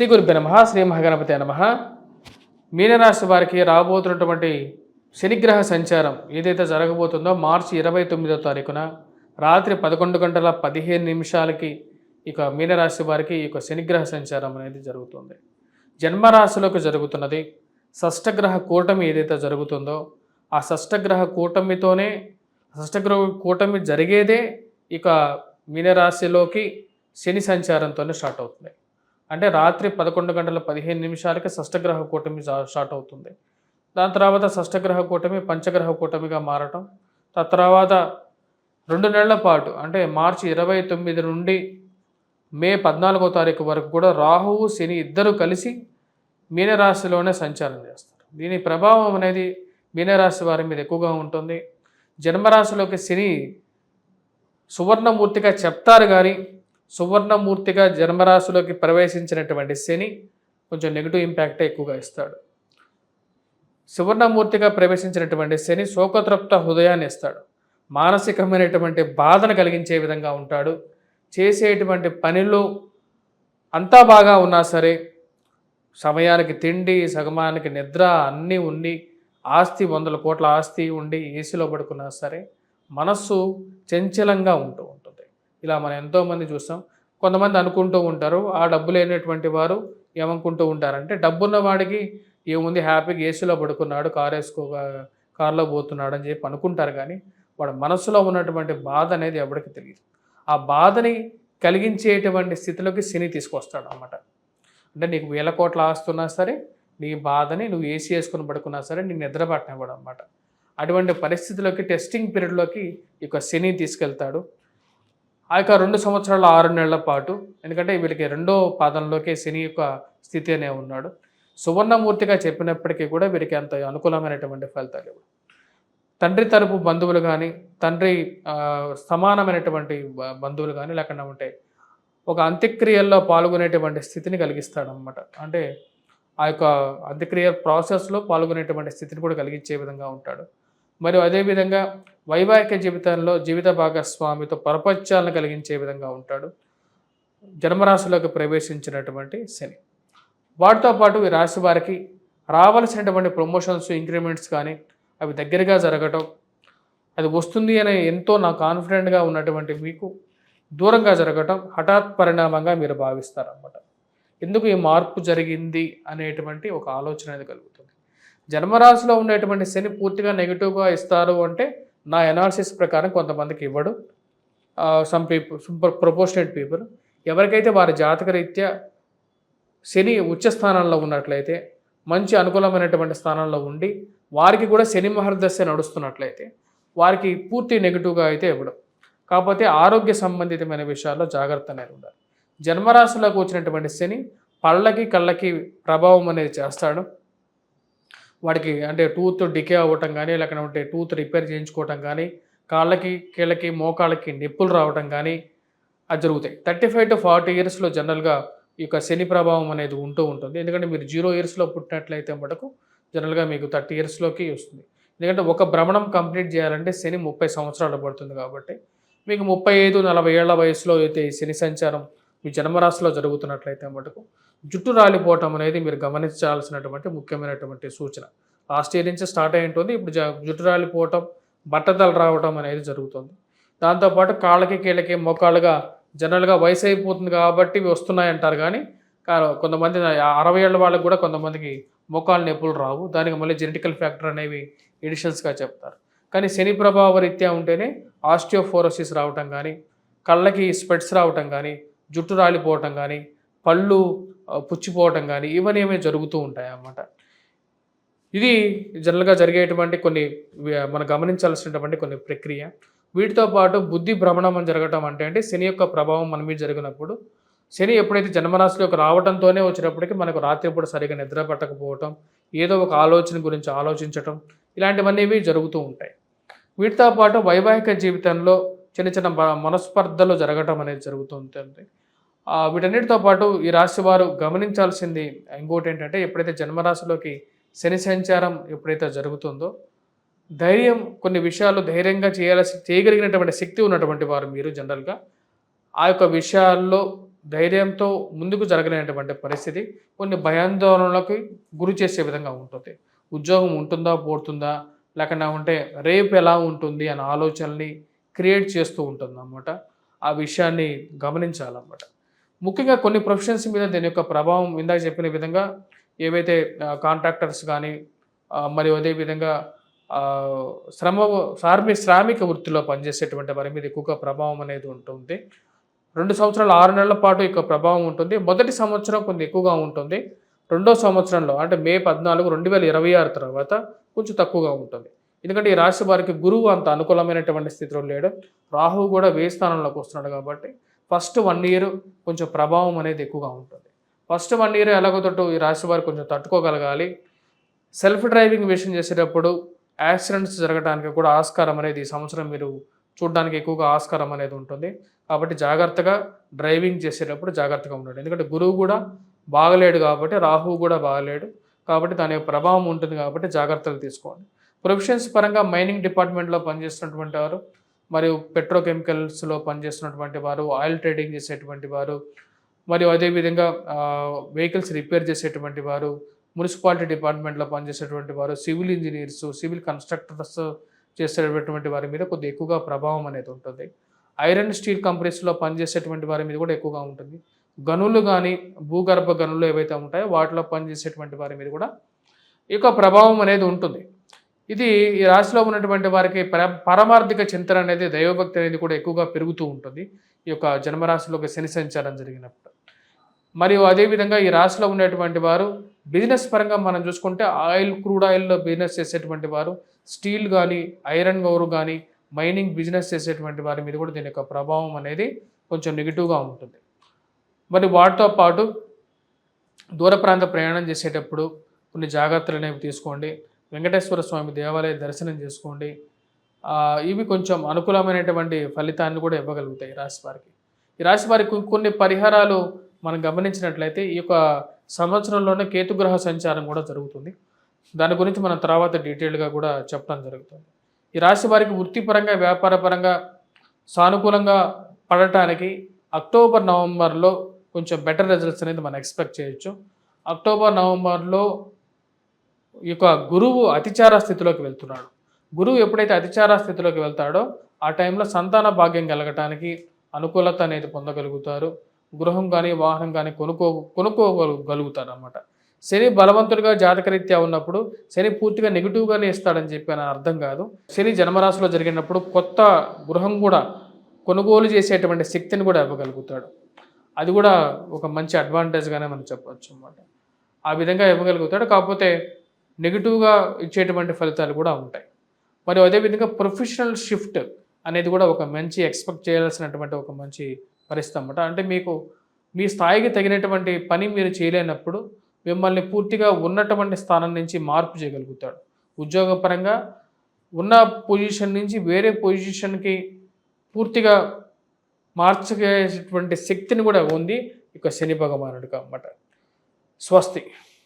శ్రీ గురుభ్య నమ శ్రీ మహాగణపతి నమ. మీనరాశి వారికి రాబోతున్నటువంటి శనిగ్రహ సంచారం ఏదైతే జరగబోతుందో మార్చి ఇరవై తొమ్మిదో తారీఖున రాత్రి పదకొండు గంటల పదిహేను నిమిషాలకి ఇక మీనరాశి వారికి ఈ యొక్క శనిగ్రహ సంచారం అనేది జరుగుతుంది. జన్మరాశిలోకి జరుగుతున్నది. షష్టగ్రహ కూటమి ఏదైతే జరుగుతుందో ఆ షష్టగ్రహ కూటమితోనే షష్టగ్రహ కూటమి జరిగేదే ఇక మీనరాశిలోకి శని సంచారంతోనే స్టార్ట్ అవుతుంది. అంటే రాత్రి పదకొండు గంటల పదిహేను నిమిషాలకి షష్టగ్రహ కూటమి స్టార్ట్ అవుతుంది. దాని తర్వాత షష్టగ్రహ కూటమి పంచగ్రహ కూటమిగా మారటం. తర్వాత రెండు నెలల పాటు అంటే మార్చి ఇరవై తొమ్మిది నుండి మే పద్నాలుగో తారీఖు వరకు కూడా రాహువు శని ఇద్దరు కలిసి మీనరాశిలోనే సంచారం చేస్తారు. దీని ప్రభావం అనేది మీనరాశి వారి మీద ఎక్కువగా ఉంటుంది. జన్మరాశిలోకి శని సువర్ణమూర్తిగా చెప్తారు కానీ సువర్ణమూర్తిగా జన్మరాశిలోకి ప్రవేశించినటువంటి శని కొంచెం నెగిటివ్ ఇంపాక్టే ఎక్కువగా ఇస్తాడు. సువర్ణమూర్తిగా ప్రవేశించినటువంటి శని శోకతృప్త హృదయాన్ని ఇస్తాడు. మానసికమైనటువంటి బాధను కలిగించే విధంగా ఉంటాడు. చేసేటువంటి పనిలో అంతా బాగా ఉన్నా సరే సమయానికి తిండి సగమానికి నిద్ర అన్నీ ఉండి ఆస్తి వందల కోట్ల ఆస్తి ఉండి ఏసీలో పడుకున్నా సరే మనస్సు చంచలంగా ఉంటూ ఉంటుంది. ఇలా మనం ఎంతోమంది చూస్తాం. కొంతమంది అనుకుంటూ ఉంటారు ఆ డబ్బు లేనటువంటి వారు ఏమనుకుంటూ ఉంటారంటే డబ్బున్న వాడికి ఏముంది? హ్యాపీగా ఏసీలో పడుకున్నాడు కారు వేసుకో కారులో పోతున్నాడు అని చెప్పి అనుకుంటారు కానీ వాడు మనసులో ఉన్నటువంటి బాధ అనేది ఎవరికి తెలియదు. ఆ బాధని కలిగించేటువంటి స్థితిలోకి శని తీసుకొస్తాడు అన్నమాట. అంటే నీకు వేల కోట్ల ఆస్తున్నా సరే నీ బాధని నువ్వు ఏసీ వేసుకుని పడుకున్నా సరే నీకు నిద్ర పట్టనివ్వడం అనమాట అటువంటి పరిస్థితిలోకి టెస్టింగ్ పీరియడ్లోకి ఈ యొక్క శని తీసుకెళ్తాడు. ఆ యొక్క రెండు సంవత్సరాల ఆరు నెలల పాటు ఎందుకంటే వీళ్ళకి రెండో పాదంలోకే శని యొక్క స్థితి అనే ఉన్నాడు. సువర్ణమూర్తిగా చెప్పినప్పటికీ కూడా వీరికి అంత అనుకూలమైనటువంటి ఫలితాలు తండ్రి తరపు బంధువులు కానీ తండ్రి సమానమైనటువంటి బంధువులు కానీ లేకుండా ఉంటే ఒక అంత్యక్రియల్లో పాల్గొనేటువంటి స్థితిని కలిగిస్తాడనమాట అంటే ఆ యొక్క అంత్యక్రియ ప్రాసెస్లో పాల్గొనేటువంటి స్థితిని కూడా కలిగించే విధంగా ఉంటాడు. మరియు అదేవిధంగా వైవాహిక జీవితంలో జీవిత భాగస్వామితో పరపత్యాలను కలిగించే విధంగా ఉంటాడు. జన్మరాశిలోకి ప్రవేశించినటువంటి శని. వాటితో పాటు ఈ రాశి వారికి రావాల్సినటువంటి ప్రమోషన్స్ ఇంక్రిమెంట్స్ కానీ అవి దగ్గరగా జరగటం అది వస్తుంది అనే ఎంతో నా కాన్ఫిడెంట్గా ఉన్నటువంటి మీకు దూరంగా జరగటం హఠాత్ పరిణామంగా మీరు భావిస్తారన్నమాట. ఎందుకు ఈ మార్పు జరిగింది అనేటువంటి ఒక ఆలోచన అనేది కలుగుతుంది. జన్మరాశిలో ఉండేటువంటి శని పూర్తిగా నెగిటివ్గా ఇస్తారు అంటే నా ఎనాలిసిస్ ప్రకారం కొంతమందికి ఇవ్వడు. సమ్ పీపుల్ ప్రపోర్షనేట్ పీపుల్ ఎవరికైతే వారి జాతక రీత్యా శని ఉచ్చ స్థానంలో ఉన్నట్లయితే మంచి అనుకూలమైనటువంటి స్థానంలో ఉండి వారికి కూడా శని మహర్దశ నడుస్తున్నట్లయితే వారికి పూర్తి నెగిటివ్గా అయితే ఇవ్వడం. కాకపోతే ఆరోగ్య సంబంధితమైన విషయాల్లో జాగ్రత్త అనేది ఉండాలి. జన్మరాశిలోకి వచ్చినటువంటి శని పళ్ళకి కళ్ళకి ప్రభావం అనేది చేస్తాడు. వాడికి అంటే టూత్ డికే అవ్వటం కానీ లేకపోతే టూత్ రిపేర్ చేయించుకోవటం కానీ కాళ్ళకి కీళ్ళకి మోకాళ్ళకి నిప్పులు రావటం కానీ అది జరుగుతాయి. థర్టీ ఫైవ్ టు ఫార్టీ ఇయర్స్లో జనరల్గా ఈ యొక్క శని ప్రభావం అనేది ఉంటూ ఉంటుంది. ఎందుకంటే మీరు జీరో ఇయర్స్లో పుట్టినట్లయితే మటుకు జనరల్గా మీకు థర్టీ ఇయర్స్లోకి వస్తుంది. ఎందుకంటే ఒక భ్రమణం కంప్లీట్ చేయాలంటే శని ముప్పై సంవత్సరాలు పడుతుంది కాబట్టి మీకు ముప్పై ఐదు నలభై ఏళ్ళ వయసులో అయితే ఈ శని సంచారం మీ జన్మరాశిలో జరుగుతున్నట్లయితే మటుకు జుట్టు రాలిపోవటం అనేది మీరు గమనించాల్సినటువంటి ముఖ్యమైనటువంటి సూచన. లాస్ట్ ఇయర్ నుంచి స్టార్ట్ అయి ఉంటుంది. ఇప్పుడు జ- జుట్టు రాలిపోవటం బట్టతలు రావటం అనేది జరుగుతుంది. దాంతోపాటు కాళ్ళకి కీళ్ళకి మోకాళ్ళుగా జనరల్గా వయసు అయిపోతుంది కాబట్టి ఇవి వస్తున్నాయి అంటారు కానీ కొంతమంది అరవై ఏళ్ళ వాళ్ళకి కూడా కొంతమందికి మోకాళ్ళ నొప్పులు రావు. దానికి మళ్ళీ జెనెటికల్ ఫ్యాక్టర్ అనేవి ఎడిషన్స్గా చెప్తారు. కానీ శని ప్రభావ రీత్యా ఉంటేనే ఆస్టియోఫోరోసిస్ రావటం కానీ కళ్ళకి స్పెట్స్ రావటం కానీ జుట్టు రాలిపోవటం కానీ పళ్ళు పుచ్చిపోవటం కానీ ఇవన్నీ ఏమీ జరుగుతూ ఉంటాయి అన్నమాట ఇది జనరల్గా జరిగేటువంటి కొన్ని మనం గమనించాల్సినటువంటి కొన్ని ప్రక్రియ. వీటితో పాటు బుద్ధి భ్రమణం జరగటం అంటే అంటే శని యొక్క ప్రభావం మన మీద జరిగినప్పుడు శని ఎప్పుడైతే జన్మరాశిలోకి రావడంతోనే వచ్చినప్పటికీ మనకు రాత్రిపూట సరిగా నిద్ర పట్టకపోవటం ఏదో ఒక ఆలోచన గురించి ఆలోచించటం ఇలాంటివన్నీ జరుగుతూ ఉంటాయి. వీటితో పాటు వైవాహిక జీవితంలో చిన్న చిన్న మనస్పర్ధలు జరగటం అనేది జరుగుతూ ఉంటుంది. వీటన్నిటితో పాటు ఈ రాశి వారు గమనించాల్సింది ఇంకోటి ఏంటంటే ఎప్పుడైతే జన్మరాశిలోకి శని సంచారం ఎప్పుడైతే జరుగుతుందో ధైర్యం కొన్ని విషయాలు ధైర్యంగా చేయాల్సి చేయగలిగినటువంటి శక్తి ఉన్నటువంటి వారు మీరు జనరల్గా. ఆ యొక్క విషయాల్లో ధైర్యంతో ముందుకు జరగలేనటువంటి పరిస్థితి కొన్ని భయాందోళనలకు గురి చేసే విధంగా ఉంటుంది. ఉద్యోగం ఉంటుందా పోతుందా లేకుండా ఉంటే రేపు ఎలా ఉంటుంది అనే ఆలోచనల్ని క్రియేట్ చేస్తూ ఉంటుంది అన్నమాట ఆ విషయాన్ని గమనించాలన్నమాట. ముఖ్యంగా కొన్ని ప్రొఫెషన్స్ మీద దీని యొక్క ప్రభావం ఇందాక చెప్పిన విధంగా ఏవైతే కాంట్రాక్టర్స్ కానీ మరియు అదేవిధంగా శ్రమ శ్రామి శ్రామిక వృత్తిలో పనిచేసేటువంటి వారి మీద ఎక్కువగా ప్రభావం అనేది ఉంటుంది. రెండు సంవత్సరాలు ఆరు నెలల పాటు ఎక్కువ ప్రభావం ఉంటుంది. మొదటి సంవత్సరం కొంచెం ఎక్కువగా ఉంటుంది. రెండో సంవత్సరంలో అంటే మే పద్నాలుగు రెండు వేల ఇరవై ఆరు తర్వాత కొంచెం తక్కువగా ఉంటుంది. ఎందుకంటే ఈ రాశి వారికి గురువు అంత అనుకూలమైనటువంటి స్థితిలో లేడు. రాహువు కూడా వేయి స్థానంలోకి వస్తున్నాడు కాబట్టి ఫస్ట్ వన్ ఇయర్ కొంచెం ప్రభావం అనేది ఎక్కువగా ఉంటుంది. ఫస్ట్ వన్ ఇయర్ ఎలాగో తట్టు ఈ రాశి వారు కొంచెం తట్టుకోగలగాలి. సెల్ఫ్ డ్రైవింగ్ విషయం చేసేటప్పుడు యాక్సిడెంట్స్ జరగడానికి కూడా ఆస్కారం అనేది ఈ సంవత్సరం మీరు చూడడానికి ఎక్కువగా ఆస్కారం అనేది ఉంటుంది. కాబట్టి జాగ్రత్తగా డ్రైవింగ్ చేసేటప్పుడు జాగ్రత్తగా ఉండండి. ఎందుకంటే గురువు కూడా బాగలేడు కాబట్టి రాహువు కూడా బాగలేడు కాబట్టి దాని యొక్క ప్రభావం ఉంటుంది కాబట్టి జాగ్రత్తలు తీసుకోండి. ప్రొఫెషన్స్ పరంగా మైనింగ్ డిపార్ట్మెంట్లో పనిచేస్తున్నటువంటి వారు మరియు పెట్రోకెమికల్స్లో పనిచేస్తున్నటువంటి వారు ఆయిల్ ట్రేడింగ్ చేసేటువంటి వారు మరియు అదేవిధంగా వెహికల్స్ రిపేర్ చేసేటువంటి వారు మున్సిపాలిటీ డిపార్ట్మెంట్లో పనిచేసేటువంటి వారు సివిల్ ఇంజనీర్స్ సివిల్ కన్స్ట్రక్టర్స్ చేసేటటువంటి వారి మీద కొద్దిగా ఎక్కువగా ప్రభావం అనేది ఉంటుంది. ఐరన్ స్టీల్ కంపెనీస్లో పనిచేసేటువంటి వారి మీద కూడా ఎక్కువగా ఉంటుంది. గనులు కానీ భూగర్భ గనులు ఏవైతే ఉంటాయో వాటిలో పనిచేసేటువంటి వారి మీద కూడా ఈ యొక్క ప్రభావం అనేది ఉంటుంది. ఇది ఈ రాశిలో ఉన్నటువంటి వారికి పర పరమార్థిక చింతన అనేది దైవభక్తి అనేది కూడా ఎక్కువగా పెరుగుతూ ఉంటుంది. ఈ యొక్క జన్మరాశిలోకి శని సంచారం జరిగినప్పుడు. మరియు అదేవిధంగా ఈ రాశిలో ఉన్నటువంటి వారు బిజినెస్ పరంగా మనం చూసుకుంటే ఆయిల్ క్రూడ్ ఆయిల్లో బిజినెస్ చేసేటువంటి వారు స్టీల్ కానీ ఐరన్ గౌరు కానీ మైనింగ్ బిజినెస్ చేసేటువంటి వారి మీద కూడా దీని యొక్క ప్రభావం అనేది కొంచెం నెగిటివ్గా ఉంటుంది. మరి వాటితో పాటు దూర ప్రాంత ప్రయాణం చేసేటప్పుడు కొన్ని జాగ్రత్తలు అనేవి తీసుకోండి. వెంకటేశ్వర స్వామి దేవాలయ దర్శనం చేసుకోండి. ఇవి కొంచెం అనుకూలమైనటువంటి ఫలితాన్ని కూడా ఇవ్వగలుగుతాయి రాశి వారికి. ఈ రాశి వారికి కొన్ని పరిహారాలు మనం గమనించినట్లయితే ఈ యొక్క సంవత్సరంలోనే కేతుగ్రహ సంచారం కూడా జరుగుతుంది. దాని గురించి మనం తర్వాత డీటెయిల్గా కూడా చెప్పడం జరుగుతుంది. ఈ రాశి వారికి వృత్తిపరంగా వ్యాపారపరంగా సానుకూలంగా పడటానికి అక్టోబర్ నవంబర్లో కొంచెం బెటర్ రిజల్ట్స్ అనేది మనం ఎక్స్పెక్ట్ చేయొచ్చు. అక్టోబర్ నవంబర్లో ఈ యొక్క గురువు అతిచార స్థితిలోకి వెళ్తున్నాడు. గురువు ఎప్పుడైతే అతిచార స్థితిలోకి వెళ్తాడో ఆ టైంలో సంతాన భాగ్యం కలగటానికి అనుకూలత అనేది పొందగలుగుతారు. గృహం కానీ వాహనం కానీ కొనుక్కో కొనుక్కోగలుగుతారు అనమాట శని బలవంతుడిగా జాతకరీత్యా ఉన్నప్పుడు శని పూర్తిగా నెగిటివ్గానే ఇస్తాడని చెప్పి అని అర్థం కాదు. శని జన్మరాశిలో జరిగినప్పుడు కొత్త గృహం కూడా కొనుగోలు చేసేటువంటి శక్తిని కూడా ఇవ్వగలుగుతాడు. అది కూడా ఒక మంచి అడ్వాంటేజ్గానే మనం చెప్పవచ్చు అనమాట ఆ విధంగా ఇవ్వగలుగుతాడు. కాకపోతే నెగిటివ్గా ఇచ్చేటువంటి ఫలితాలు కూడా ఉంటాయి. మరియు అదేవిధంగా ప్రొఫెషనల్ షిఫ్ట్ అనేది కూడా ఒక మంచి ఎక్స్పెక్ట్ చేయాల్సినటువంటి ఒక మంచి పరిస్థితి అన్నమాట. అంటే మీకు మీ స్థాయికి తగినటువంటి పని మీరు చేయలేనప్పుడు మిమ్మల్ని పూర్తిగా ఉన్నటువంటి స్థానం నుంచి మార్పు చేయగలుగుతాడు. ఉద్యోగపరంగా ఉన్న పొజిషన్ నుంచి వేరే పొజిషన్కి పూర్తిగా మార్చగేటువంటి శక్తిని కూడా ఉంది ఇక శని భగవానుడికి అన్నమాట. స్వస్తి.